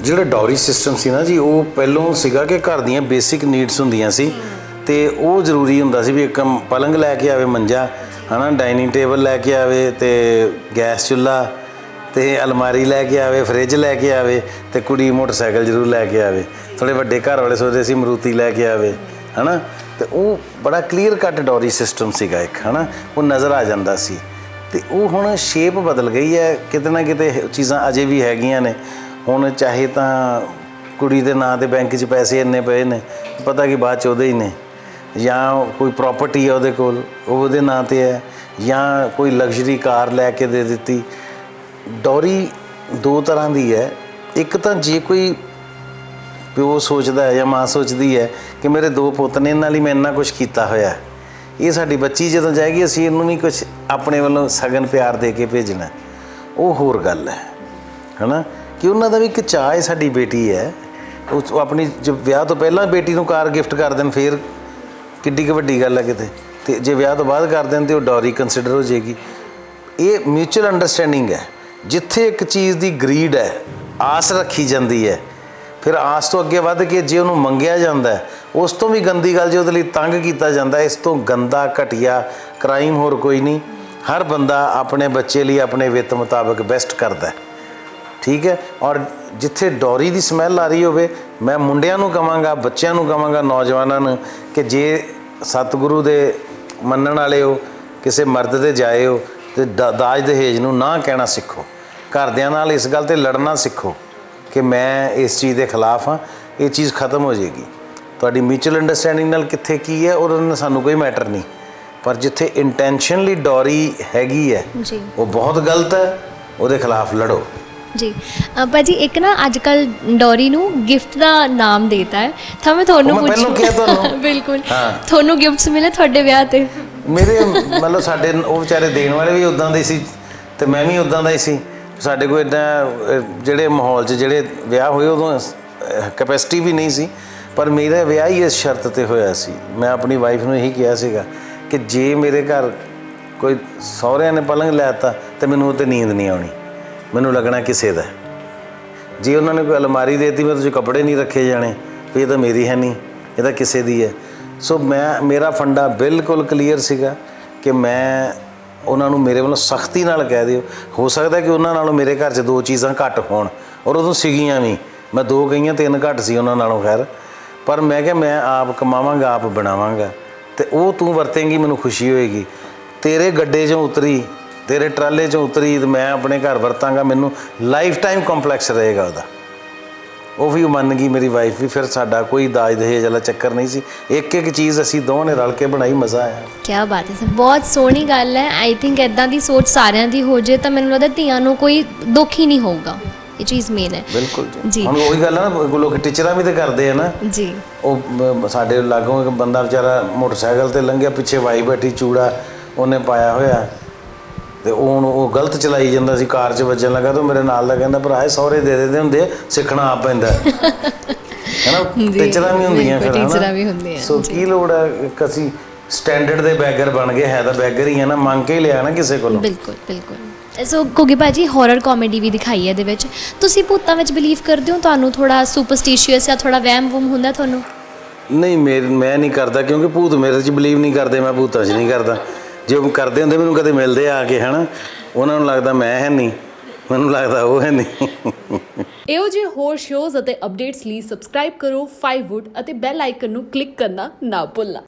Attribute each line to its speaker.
Speaker 1: ਜਿਹੜਾ Dory system ਸੀ ਨਾ ਜੀ, ਉਹ ਪਹਿਲੋਂ ਸੀਗਾ ਕਿ ਘਰ ਦੀਆਂ ਬੇਸਿਕ ਨੀਡਸ ਹੁੰਦੀਆਂ ਸੀ ਤੇ ਉਹ ਜ਼ਰੂਰੀ ਹੁੰਦਾ ਸੀ ਵੀ ਇੱਕ ਪਲੰਗ ਲੈ ਕੇ ਆਵੇ ਮੰਜਾ, ਹਨਾ ਡਾਈਨਿੰਗ ਟੇਬਲ ਲੈ ਕੇ ਆਵੇ ਤੇ ਗੈਸ ਚੁੱਲ੍ਹਾ ਤੇ ਅਲਮਾਰੀ ਲੈ ਕੇ ਆਵੇ ਫ੍ਰਿਜ ਲੈ ਕੇ ਆਵੇ ਤੇ ਕੁੜੀ ਮੋਟਰਸਾਈਕਲ ਜ਼ਰੂਰ ਲੈ ਕੇ ਆਵੇ। ਥੋੜੇ ਵੱਡੇ ਘਰ ਵਾਲੇ ਸੋਚਦੇ ਸੀ ਮਰੂਤੀ ਲੈ ਕੇ ਆਵੇ, ਹਨਾ। ਤੇ ਉਹ ਬੜਾ ਕਲੀਅਰ ਕੱਟ ਡੌਰੀ ਸਿਸਟਮ ਸੀਗਾ ਇੱਕ, ਹਨਾ। ਉਹ ਨਜ਼ਰ ਆ ਜਾਂਦਾ ਸੀ। ਤੇ ਉਹ ਹੁਣ ਸ਼ੇਪ ਬਦਲ ਗਈ ਹੈ, ਕਿਤੇ ਨਾ ਕਿਤੇ ਚੀਜ਼ਾਂ ਅਜੇ ਵੀ ਹੈਗੀਆਂ ਨੇ। ਹੁਣ ਚਾਹੇ ਤਾਂ ਕੁੜੀ ਦੇ ਨਾਂ ਤੇ ਬੈਂਕ 'ਚ ਪੈਸੇ ਇੰਨੇ ਪਏ ਨੇ, ਪਤਾ ਕਿ ਬਾਅਦ ਚ ਉਹਦੇ ਹੀ ਨੇ। ਜਾਂ ਕੋਈ ਪ੍ਰਾਪਰਟੀ ਹੈ ਉਹਦੇ ਕੋਲ ਉਹਦੇ ਨਾਂ ਤੇ ਹੈ, ਜਾਂ ਕੋਈ ਲਗਜ਼ਰੀ ਕਾਰ ਲੈ ਕੇ ਦੇ ਦਿੱਤੀ। ਡੋਰੀ ਦੋ ਤਰ੍ਹਾਂ ਦੀ ਹੈ। ਇੱਕ ਤਾਂ ਜੇ ਕੋਈ ਪਿਓ ਸੋਚਦਾ ਹੈ ਜਾਂ ਮਾਂ ਸੋਚਦੀ ਹੈ ਕਿ ਮੇਰੇ ਦੋ ਪੁੱਤ ਨੇ, ਇਹਨਾਂ ਲਈ ਮੈਂ ਇੰਨਾ ਕੁਝ ਕੀਤਾ ਹੋਇਆ ਹੈ। ਇਹ ਸਾਡੀ ਬੱਚੀ ਜਦੋਂ ਜਾਏਗੀ, ਅਸੀਂ ਇਹਨੂੰ ਵੀ ਕੁਝ ਆਪਣੇ ਵੱਲੋਂ ਸਗਨ ਪਿਆਰ ਦੇ ਕੇ ਭੇਜਣਾ। ਉਹ ਹੋਰ ਗੱਲ ਹੈ। ਹਨਾ? ਕਿ ਉਹਨਾਂ ਦਾ ਵੀ ਇੱਕ ਚਾਹ ਹੈ, ਸਾਡੀ ਬੇਟੀ ਹੈ। ਉਹ ਆਪਣੀ ਜਦ ਵਿਆਹ ਤੋਂ ਪਹਿਲਾਂ ਬੇਟੀ ਨੂੰ ਕਾਰ ਗਿਫਟ ਕਰ ਦੇਣ, ਫਿਰ ਕਿੱਡੀ ਕੁ ਵੱਡੀ ਗੱਲ ਹੈ ਕਿਤੇ। ਤੇ ਜੇ ਵਿਆਹ ਤੋਂ ਬਾਅਦ ਕਰ ਦੇਣ ਤੇ ਉਹ ਡੌਰੀ ਕੰਸੀਡਰ ਹੋ ਜਾਏਗੀ। ਇਹ ਮਿਊਚੁਅਲ ਅੰਡਰਸਟੈਂਡਿੰਗ ਹੈ। ਜਿੱਥੇ ਇੱਕ ਚੀਜ਼ ਦੀ ਗਰੀਡ ਹੈ, ਆਸ ਰੱਖੀ ਜਾਂਦੀ ਹੈ, ਫਿਰ ਆਸ ਤੋਂ ਅੱਗੇ ਵੱਧ ਕੇ ਜੇ ਉਹਨੂੰ ਮੰਗਿਆ ਜਾਂਦਾ ਉਸ ਤੋਂ ਵੀ ਗੰਦੀ ਗੱਲ ਜੇ ਉਹਦੇ ਲਈ ਤੰਗ ਕੀਤਾ ਜਾਂਦਾ ਇਸ ਤੋਂ ਗੰਦਾ, ਘਟੀਆ ਕ੍ਰਾਈਮ ਹੋਰ ਕੋਈ ਨਹੀਂ। ਹਰ ਬੰਦਾ ਆਪਣੇ ਬੱਚੇ ਲਈ ਆਪਣੇ ਵਿੱਤ ਮੁਤਾਬਕ ਬੈਸਟ ਕਰਦਾ ਹੈ। ਠੀਕ ਹੈ? ਔਰ ਜਿੱਥੇ ਡੌਰੀ ਦੀ ਸਮੈਲ ਆ ਰਹੀ ਹੋਵੇ ਮੈਂ ਮੁੰਡਿਆਂ ਨੂੰ ਕਵਾਂਗਾ ਬੱਚਿਆਂ ਨੂੰ ਕਵਾਂਗਾ ਨੌਜਵਾਨਾਂ ਨੂੰ ਕਿ ਜੇ ਸਤਿਗੁਰੂ ਦੇ ਮੰਨਣ ਵਾਲੇ ਹੋ ਕਿਸੇ ਮਰਦ ਦੇ ਜਾਏ ਹੋ ਤੇ ਦ- ਦਾਜ ਦਹੇਜ ਨੂੰ ਨਾ ਕਹਿਣਾ ਸਿੱਖੋ। ਘਰਦਿਆਂ ਨਾਲ ਇਸ ਗੱਲ ਤੇ ਲੜਨਾ ਸਿੱਖੋ ਕਿ ਮੈਂ ਇਸ ਚੀਜ਼ ਦੇ ਖਿਲਾਫ ਹਾਂ ਇਹ ਚੀਜ਼ ਖਤਮ ਹੋ ਜਾਏਗੀ। ਤੁਹਾਡੀ ਮਿਊਚੁਅਲ ਅੰਡਰਸਟੈਂਡਿੰਗ ਨਾਲ ਕਿੱਥੇ ਕੀ ਹੈ ਉਹਦੇ ਨਾਲ ਸਾਨੂੰ ਕੋਈ ਮੈਟਰ ਨਹੀਂ। ਪਰ ਜਿੱਥੇ ਇੰਟੈਂਸ਼ਨਲੀ ਡੌਰੀ ਹੈਗੀ ਹੈ ਉਹ ਬਹੁਤ ਗਲਤ ਹੈ ਉਹਦੇ ਖਿਲਾਫ ਲੜੋ।
Speaker 2: ਜੀ। ਭਾਜੀ ਇੱਕ ਨਾ ਅੱਜ ਕੱਲ ਡੋਰੀ ਨੂੰ ਗਿਫਟ ਦਾ ਨਾਮ ਦੇਤਾ ਹੈ। ਤਾਂ ਮੈਂ ਤੁਹਾਨੂੰ ਪੁੱਛੂੰ
Speaker 1: ਕਿਹਾ ਤੁਹਾਨੂੰ।
Speaker 2: ਬਿਲਕੁਲ। ਤੁਹਾਨੂੰ ਗਿਫਟਸ ਮਿਲੇ ਤੁਹਾਡੇ ਵਿਆਹ ਤੇ?
Speaker 1: ਮੇਰੇ ਮਤਲਬ ਸਾਡੇ ਉਹ ਵਿਚਾਰੇ ਦੇਣ ਵਾਲੇ ਵੀ ਉਦਾਂ ਦੇ ਸੀ ਤੇ ਮੈਂ ਵੀ ਉਦਾਂ ਦਾ ਹੀ ਸੀ। ਸਾਡੇ ਕੋਲ ਇਦਾਂ ਜਿਹੜੇ ਮਾਹੌਲ 'ਚ ਜਿਹੜੇ ਵਿਆਹ ਹੋਏ ਉਦੋਂ ਕੈਪੈਸਿਟੀ ਵੀ ਨਹੀਂ ਸੀ। ਪਰ ਮੇਰਾ ਵਿਆਹ ਹੀ ਇਸ ਸ਼ਰਤ ਤੇ ਹੋਇਆ ਸੀ। ਮੈਂ ਆਪਣੀ ਵਾਈਫ ਨੂੰ ਇਹੀ ਕਿਹਾ ਸੀਗਾ ਕਿ ਜੇ ਮੇਰੇ ਘਰ ਕੋਈ ਸਹੁਰਿਆਂ ਨੇ ਪਲੰਗ ਲੈਤਾ ਤੇ ਮੈਨੂੰ ਉਹ ਤੇ ਨੀਂਦ ਨਹੀਂ ਆਉਣੀ। ਮੈਨੂੰ ਲੱਗਣਾ ਕਿਸੇ ਦਾ। ਹੈ। ਜੇ ਉਹਨਾਂ ਨੇ ਕੋਈ ਅਲਮਾਰੀ ਦੇਤੀ ਮੇਰੇ 'ਚ ਕੱਪੜੇ ਨਹੀਂ ਰੱਖੇ ਜਾਣੇ, ਵੀ ਇਹ ਤਾਂ ਮੇਰੀ ਹੈ ਨਹੀਂ, ਇਹ ਤਾਂ ਕਿਸੇ ਦੀ ਹੈ। ਸੋ ਮੈਂ, ਮੇਰਾ ਫੰਡਾ ਬਿਲਕੁਲ ਕਲੀਅਰ ਸੀਗਾ ਕਿ ਮੈਂ ਉਹਨਾਂ ਨੂੰ ਮੇਰੇ ਵੱਲੋਂ ਸਖਤੀ ਨਾਲ ਕਹਿ ਦਿਓ। ਹੋ ਸਕਦਾ ਕਿ ਉਹਨਾਂ ਨਾਲੋਂ ਮੇਰੇ ਘਰ 'ਚ ਦੋ ਚੀਜ਼ਾਂ ਘੱਟ ਹੋਣ, ਔਰ ਉਦੋਂ ਸੀਗੀਆਂ ਵੀ। ਮੈਂ ਦੋ ਗਈਆਂ, ਤਿੰਨ ਘੱਟ ਸੀ ਉਹਨਾਂ ਨਾਲੋਂ, ਖੈਰ। ਪਰ ਮੈਂ ਕਿਹਾ, ਮੈਂ ਆਪ ਕਮਾਵਾਂਗਾ, ਆਪ ਬਣਾਵਾਂਗਾ। ਤੇ ਉਹ ਤੂੰ ਵਰਤੇਂਗੀ, ਮੈਨੂੰ ਖੁਸ਼ੀ ਹੋਏਗੀ। ਤੇਰੇ ਗੱਡੇ 'ਚੋਂ ਉਤਰੀ ਤੇਰੇ ਟਰਾਲੇ 'ਚੋਂ ਉਤਰੀ ਤੇ ਮੈਂ ਆਪਣੇ ਘਰ ਵਰਤਾਂਗਾ ਮੈਨੂੰ ਲਾਈਫ ਟਾਈਮ ਕੰਪਲੈਕਸ ਰਹੇਗਾ ਉਹਦਾ। ਉਹ ਵੀ ਮੰਨ ਗਈ ਮੇਰੀ ਵਾਈਫ ਵੀ ਫਿਰ ਸਾਡਾ ਕੋਈ ਦਾਜ ਦਹੇਜ ਵਾਲਾ ਚੱਕਰ ਨਹੀਂ ਸੀ। ਇੱਕ ਇੱਕ ਚੀਜ਼ ਅਸੀਂ ਦੋਵਾਂ ਨੇ ਰਲ ਕੇ ਬਣਾਈ ਮਜ਼ਾ ਆਇਆ।
Speaker 2: ਕੀ ਬਾਤ ਹੈ ਸਰ ਬਹੁਤ ਸੋਹਣੀ ਗੱਲ ਹੈ। ਆਈ ਥਿੰਕ ਇਦਾਂ ਦੀ ਸੋਚ ਸਾਰਿਆਂ ਦੀ ਹੋ ਜੇ ਤਾਂ ਮੈਨੂੰ ਲੱਗਦਾ ਧੀਆਂ ਨੂੰ ਕੋਈ ਦੁੱਖ ਹੀ ਨਹੀਂ ਹੋਊਗਾ। ਇਹ ਚੀਜ਼ ਮੇਨ ਹੈ।
Speaker 1: ਬਿਲਕੁਲ
Speaker 2: ਜੀ।
Speaker 1: ਹੁਣ ਉਹੀ ਗੱਲ ਆ ਨਾ ਲੋਕ ਟੀਚਰਾਂ ਵੀ ਤੇ ਕਰਦੇ ਆ ਨਾ।
Speaker 2: ਜੀ।
Speaker 1: ਉਹ ਸਾਡੇ ਲਾਗੋਂ ਇੱਕ ਬੰਦਾ ਵਿਚਾਰਾ ਮੋਟਰਸਾਈਕਲ ਤੇ ਲੰਘਿਆ ਪਿੱਛੇ ਵਾਈ ਬੈਠੀ ਚੂੜਾ ਉਹਨੇ ਪਾਇਆ ਹੋਇਆ। ਤੇ ਉਹ ਉਹ ਗਲਤ ਚਲਾਈ ਜਾਂਦਾ ਸੀ ਕਾਰ 'ਚ ਵੱਜਣ ਲੱਗਾ ਤੇ ਮੇਰੇ ਨਾਲ ਦਾ ਕਹਿੰਦਾ ਭਰਾ ਇਹ ਸਹੁਰੇ ਦੇ ਦਿੰਦੇ ਹੁੰਦੇ ਆ, ਸਿੱਖਣਾ ਆਪ ਪੈਂਦਾ ਹੈਨਾ? ਟੀਚਰਾਂ ਵੀ ਹੁੰਦੀਆਂ ਫਿਰ?
Speaker 2: ਟੀਚਰਾਂ ਵੀ ਹੁੰਦੀਆਂ,
Speaker 1: ਸੋ ਕੀ ਲੋੜ ਹੈ ਇੱਕ ਅਸੀਂ ਸਟੈਂਡਰਡ ਦੇ ਬੈਗਰ ਬਣ ਗਏ ਹੈ ਤਾਂ ਬੈਗਰ ਹੀ ਹੈ ਨਾ ਮੰਗ ਕੇ ਹੀ ਲਿਆ ਨਾ ਕਿਸੇ ਕੋਲੋਂ।
Speaker 2: ਬਿਲਕੁਲ ਬਿਲਕੁਲ। ਸੋ ਕੋਗੀ ਭਾਜੀ ਹਾਰਰ ਕਾਮੇਡੀ ਵੀ ਦਿਖਾਈ ਹੈ ਇਹਦੇ ਵਿੱਚ। ਤੁਸੀਂ ਭੂਤਾਂ ਵਿੱਚ ਬਿਲੀਵ ਕਰਦੇ ਹੋ? ਤੁਹਾਨੂੰ ਥੋੜਾ ਸੁਪਰਸਟੀਸ਼ੀਅਸ ਜਾਂ ਥੋੜਾ ਵਹਿਮ ਵੁਮ ਹੁੰਦਾ ਤੁਹਾਨੂੰ?
Speaker 1: ਨਹੀਂ ਮੈਂ ਨਹੀਂ ਕਰਦਾ ਕਿਉਂਕਿ ਭੂਤ ਮੇਰੇ 'ਚ ਬਲੀਵ ਨਹੀਂ ਕਰਦੇ ਮੈਂ ਭੂਤਾਂ 'ਚ ਨਹੀਂ ਕਰਦਾ। ਜੇ ਉਹ ਕਰਦੇ ਹੁੰਦੇ ਮੈਨੂੰ ਕਦੇ ਮਿਲਦੇ ਆ ਕੇ, ਹਨਾ? ਉਹਨਾਂ ਨੂੰ ਲੱਗਦਾ ਮੈਂ ਹੈ ਨਹੀਂ। ਮੈਨੂੰ ਲੱਗਦਾ ਉਹ ਹੈ ਨਹੀਂ।
Speaker 3: ਇਹੋ ਜਿਹੇ ਹੋਰ ਸ਼ੋਜ਼ ਅਤੇ ਅਪਡੇਟਸ ਲਈ ਸਬਸਕ੍ਰਾਈਬ ਕਰੋ 5wood ਅਤੇ ਬੈਲ ਆਈਕਨ ਨੂੰ ਕਲਿੱਕ ਕਰਨਾ ਨਾ ਭੁੱਲਣਾ।